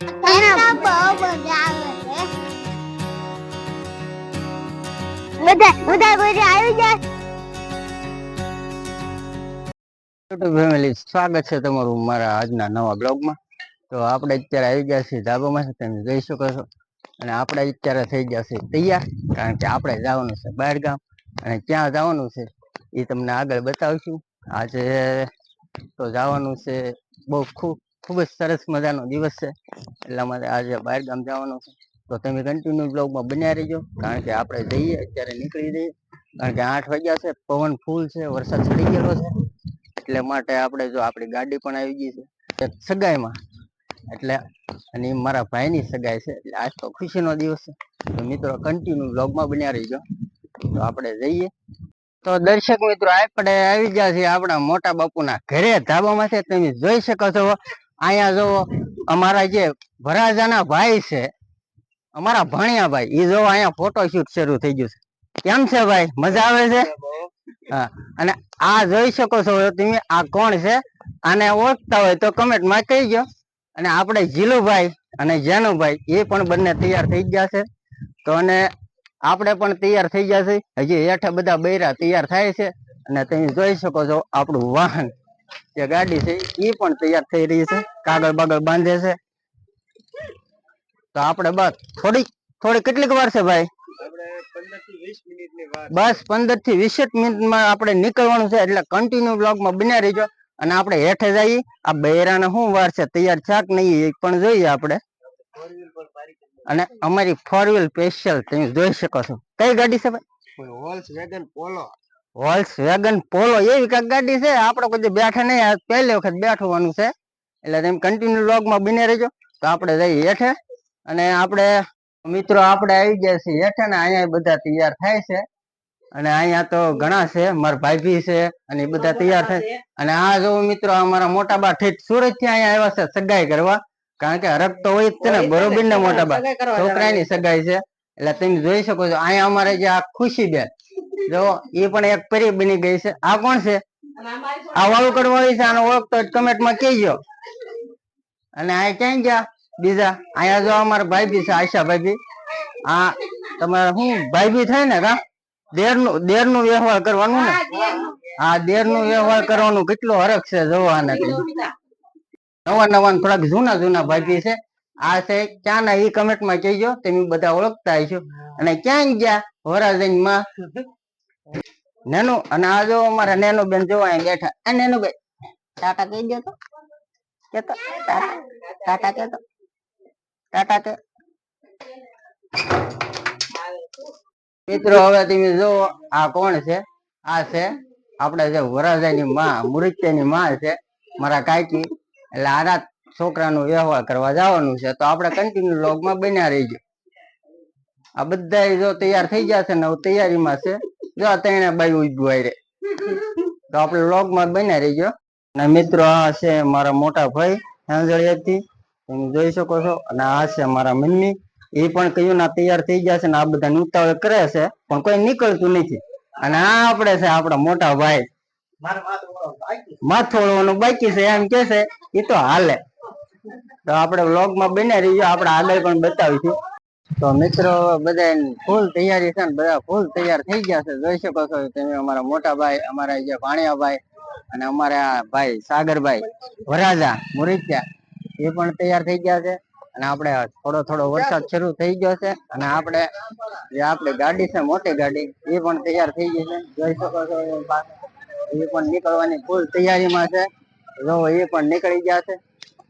સ્વાગત છે તમારું મારા આજના નવા બ્લોગમાં. તો આપણે અત્યારે આવી ગયા છીએ ધાબામાં તમે જોઈ શકો છો. અને આપણે અત્યારે થઈ ગયા છે તૈયાર, કારણ કે આપણે જવાનું છે બહાર ગામ અને ક્યાં જવાનું છે, એ તમને આગળ બતાવશું. આજે તો જવાનું છે બહુ ખૂબ ખૂબ જ સરસ મજાનો દિવસ છે. એટલા માટે આજે બહાર ગામ જવાનું છે. તો તમે કન્ટિન્યુ બ્લોગમાં બન્યા રહીજો. કારણ કે આપણે જઈએ, અત્યારે નીકળી જઈએ. કારણ કે આઠ વાગ્યા છે, પવન ફૂલ છે, વરસાદ ચડી ગયેલો છે. એટલે માટે આપણે જો આપણી ગાડી પણ આવી ગઈ છે. સગાઈમાં. એટલે અને મારા ભાઈની સગાઈ છે. એટલે આજ તો ખુશીનો દિવસ છે. તો મિત્રો કન્ટિન્યુ બ્લોગમાં બન્યા રહીજો. તો આપણે જઈએ. તો દર્શક મિત્રો, આપણે આવી ગયા છીએ આપણા મોટા બાપુના ઘરે ધાબામાં છે. તમે જોઈ શકો છો. અહીંયા જો અમારા જે ભરાજાના ભાઈ છે અમારા ભણિયા ભાઈ એ જો અહીંયા ફોટોશૂટ શરૂ થઈ ગયું છે. કેમ છે ભાઈ? મજા આવે છે? હા. અને આ જોઈ શકો છો તમે આ કોણ છે? આને ઓળખતા હોય તો કમેન્ટમાં ગયો અને આપણે જીલુભાઈ અને જેનુભાઈ એ પણ બંને તૈયાર થઈ ગયા છે. તો અને આપણે પણ તૈયાર થઈ ગયા છે. હજી હેઠે બધા બૈરા તૈયાર થાય છે. અને તમે જોઈ શકો છો આપણું વાહન. જે ગાડી છે એ પણ તૈયાર થઈ રહી છે કાગળ બાગળ બાંધે છે. તો આપણે બસ થોડી થોડી કેટલીક વાર છે ભાઈ? બસ પંદરથી વીસ મિનિટમાં આપણે નીકળવાનું છે એટલે કન્ટિન્યુ બ્લોગમાં બન્યા રહીજો. અને આપણે હેઠે જઈએ. આ બૈરાને શું વાર છે તૈયાર છે કે નહીં એ પણ જોઈએ આપણે. અને અમારી ફોર વ્હીલ સ્પેશિયલ તમે જોઈ શકો છો. કઈ ગાડી છે ભાઈ? વેગન પોલો એવી કંઈક ગાડી છે. આપણે કોઈ બેઠા નહીં. આ પહેલી વખત બેઠવાનું છે. એટલે તમે કન્ટિન્યુ લોગમાં બને રહેજો. તો આપણે જઈએ હેઠે. અને આપણે મિત્રો આપણે આવી ગયા છીએ હેઠે ને અહીંયા બધા તૈયાર થાય છે. અને અહીંયા તો ઘણા છે. મારા ભાઈભી છે અને એ બધા તૈયાર થાય. અને આ જો મિત્રો અમારા મોટા બા ઠેઠ સુરતથી અહીંયા આવ્યા છે સગાઈ કરવા. કારણ કે હરક તો હોય જ છે ને. બરોબર ને મોટા બા. છોકરાની સગાઈ છે. એટલે તમે જોઈ શકો છો. અહીંયા અમારે જે આ ખુશી બેન. જો એ પણ એક પરી બની ગઈ છે. આ કોણ છે? આ વાળું વાળી છે આનો ઓળખતો કમેન્ટમાં કહેજો. અને આ ક્યાં ગયા? બીજા અહીંયા જો અમારા ભાઈ બી છે આશા ભાઈ બી આ તમારે શું ભાઈ બી થાય ને કા? દેરનું દેરનું વ્યવહાર કરવાનું ને? આ દેરનું વ્યવહાર કરવાનું કેટલો હરખ છે જોવાના નવા નવા થોડાક જૂના જૂના ભાઈ છે. આ છે ક્યાંના ઈ કમેન્ટમાં કહેજો તમે બધા ઓળખતા હશો. અને ક્યાં ગયા? વરાજનમાં નેનો, અને આ જો અમારા નેનુ બેન જોવા અહીંયા બેઠા. આ નેનુ બેન ટાટા કહી દો કેતો, ટાટા. કેતો. ટાટા કે. મિત્રો, હવે તમે જો આ કોણ છે? આ છે આપણે જે વરાજાની માં મુરત્યાની માં છે, મારા કાકી. એટલે આના છોકરાનો વ્યવહાર કરવા જવાનું છે. તો આપણે કન્ટિન્યુ લોગમાં બન્યા રહીજો. આ બધા જો તૈયાર થઈ ગયા છે ને તૈયારીમાં છે. જો આ બાઈ ઉભું આરે તો આપણે લોગમાં બન્યા રહીજો. અને મિત્રો આ છે મારા મોટા ભાઈ હાંજળિયાથી તમે જોઈ શકો છો. અને આ છે મારા મમ્મી. એ પણ કયું ના તૈયાર થઈ ગયા છે ને આ બધા ઉતાવળ કરે છે. પણ કોઈ નીકળતું નથી. અને આ આપણે છે આપણા મોટા ભાઈ. માથોડવાનું બાકી છે. એમ કે છે એ તો હાલે. તો આપણે વ્લોગમાં બને રહીએ આપણે આગળ પણ બતાવીશું. તો મિત્રો બધા ફૂલ તૈયારી છે ને, બધા ફૂલ તૈયાર થઈ ગયા છે. જોઈ શકો છો તમે અમારા મોટા ભાઈ, અમારા જે ભાણિયા ભાઈ અને અમારા ભાઈ સાગરભાઈ, વરાજા, મુરૈયા, એ પણ તૈયાર થઈ ગયા છે. અને આપણે થોડો થોડો વરસાદ શરૂ થઈ ગયો છે અને આપણે જે આપણી ગાડી છે, મોટી ગાડી, એ પણ તૈયાર થઈ ગઈ છે. જોઈ શકો છો, એ પણ નીકળવાની ફૂલ તૈયારીમાં છે. જો એ પણ નીકળી ગયા છે.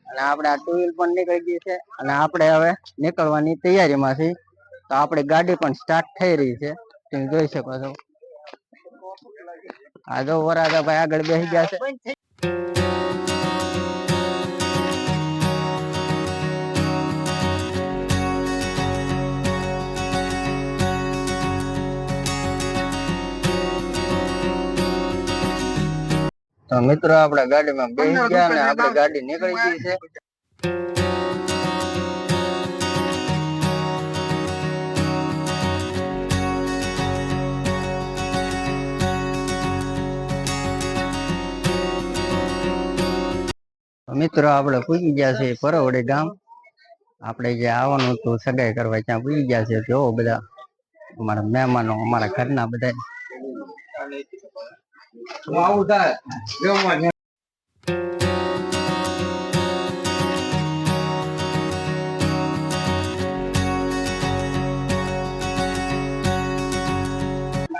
અને આપણે આ ટુ વ્હીલ પણ નીકળી ગઈ છે. અને આપણે હવે નીકળવાની તૈયારીમાં છીએ તો આપણી ગાડી પણ સ્ટાર્ટ થઈ રહી છે. તમે જોઈ શકો છો. આ જો વરાજા ભાઈ આગળ બેસી ગયા છે. તો મિત્રો આપણે ગાડીમાં બેસી ગયા અને આપણે ગાડી નીકળી ગઈ છે. મિત્રો આપણે પૂછી ગયા છે પરવડે ગામ. આપણે જે આવવાનું હતું સગાઈ કરવા ત્યાં ભૂલી ગયા છે જોવો બધા અમારા મહેમાનો અમારા ઘરના બધા આવું થાય જમવા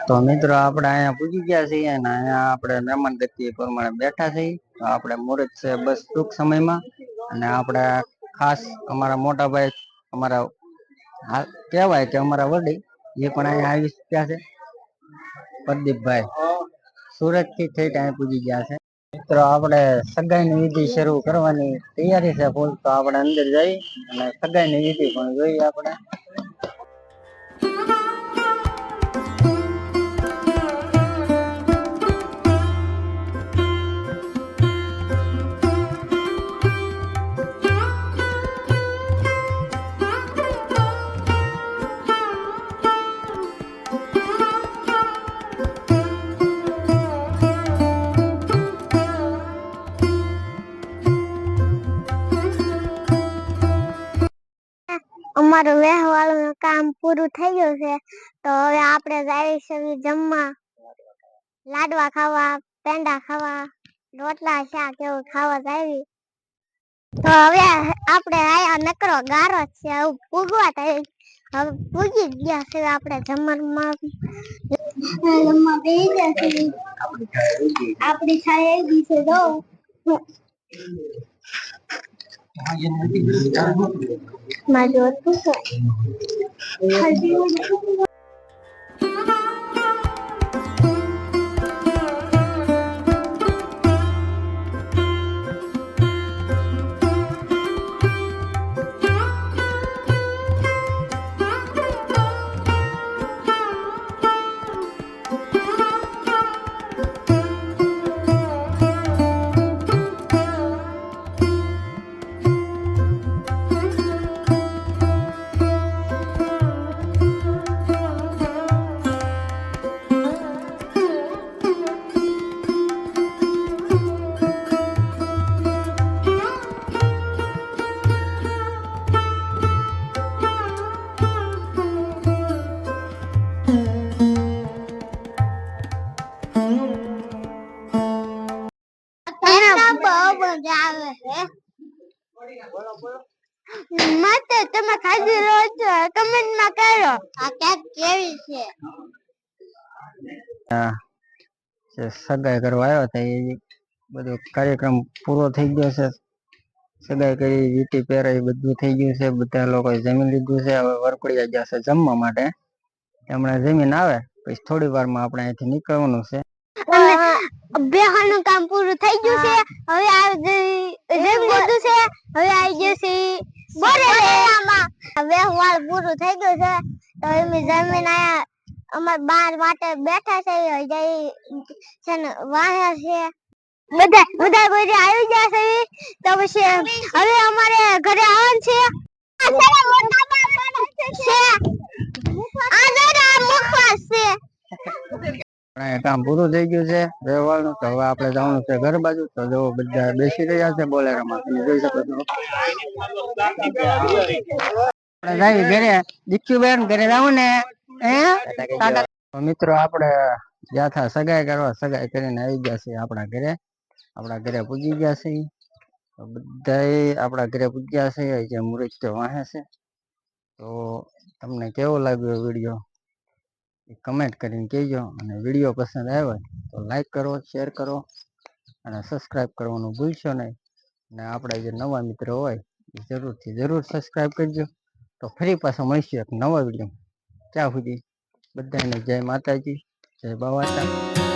તો મિત્રો આપણે અહીંયા પૂજી ગયા છીએ અને અહીંયા આપણે મહેમાન ગતિ પ્રમાણે બેઠા છીએ તો આપણે મુહૂર્ત છે બસ ટૂંક સમયમાં અને આપણે ખાસ અમારા મોટા ભાઈ અમારા હા કહેવાય કે અમારા વડી, એ પણ અહીંયા આવી ચૂક્યા છે। પ્રદીપભાઈ। સુરતથી થઈ અહીંયા પૂજી ગયા છે. મિત્રો, આપણે સગાઈની વિધિ શરૂ કરવાની તૈયારી છે ફૂલ. તો આપણે અંદર જઈ અને સગાઈની વિધિ પણ જોઈએ આપણે. અમારું વ્યવહારનું કામ પૂરું થઈ ગયું છે, તો હવે આપણે જઈએ છે જમવા. લાડવા ખાવા, પેંડા ખાવા, રોટલા, શાક એવું ખાવા જાવી તો હવે આપણે આયા નકરો ગારો છે હવે પૂગવા થઈ હવે પૂગી ગયા છે આપણે જમવામાં. જમવા આપણી છાય આવી છે, જો. માં જોતું છે એના મજા આવે બધો કાર્યક્રમ પૂરો થઈ ગયો છે. સગાઈ કરી, વીટી પહેરાઈ, બધું થઈ ગયું છે. બધા લોકો જમી લીધું છે. હવે વરકડિયા ગયા છે જમવા માટે. હમણાં જમીન આવે, પછી થોડી વારમાં આપણે અહીંથી નીકળવાનું છે. બેહાનું કામ પૂરું થઈ ગયું છે. હવે આ જઈ- બધું છે હવે આવી જશે બોરેલામાં વાળ પૂરું થઈ ગયું છે. તો એમ જમીન આયા. અમાર બાર માટે બેઠા છે. હવે જઈ છે ને વાહ્યા છે. બધા બધા બધા આવી ગયા છે. તો પછી હવે અમારે ઘરે આવવાનું છે. અહીંયા કામ પૂરું થઈ ગયું છે, વ્યવહારનું. તો હવે આપણે જવાનું છે ઘર બાજુ. તો જો બધા બેસી રહ્યા છે બોલેરામાં. તમે જોઈ શકો છો. આપણે જાવી ઘરે. દીક્ષુ બેન ઘરે જાવું ને. હે? ટાટા. તો મિત્રો, આપણે ગયા થા સગાઈ કરવા, સગાઈ કરીને આવી ગયા છે આપણા ઘરે. આપણા ઘરે પૂજી ગયા છે તો બધાય આપણા ઘરે પૂજ્યા છે જે મુહૂર્ત વાહે છે. તો તમને કેવો લાગ્યો વીડિયો? કમેન્ટ કરીને કહેજો અને વીડિયો પસંદ આવ્યો તો લાઈક કરો શેર કરો અને સબસ્ક્રાઈબ કરવાનું ભૂલશો નહીં. અને આપણા જે નવા મિત્રો હોય એ જરૂરથી જરૂર સબસ્ક્રાઈબ કરજો. તો ફરી પાછા મળીશું એક નવા વીડિયો ત્યાં સુધી બધાને જય માતાજી, જય બાવાતા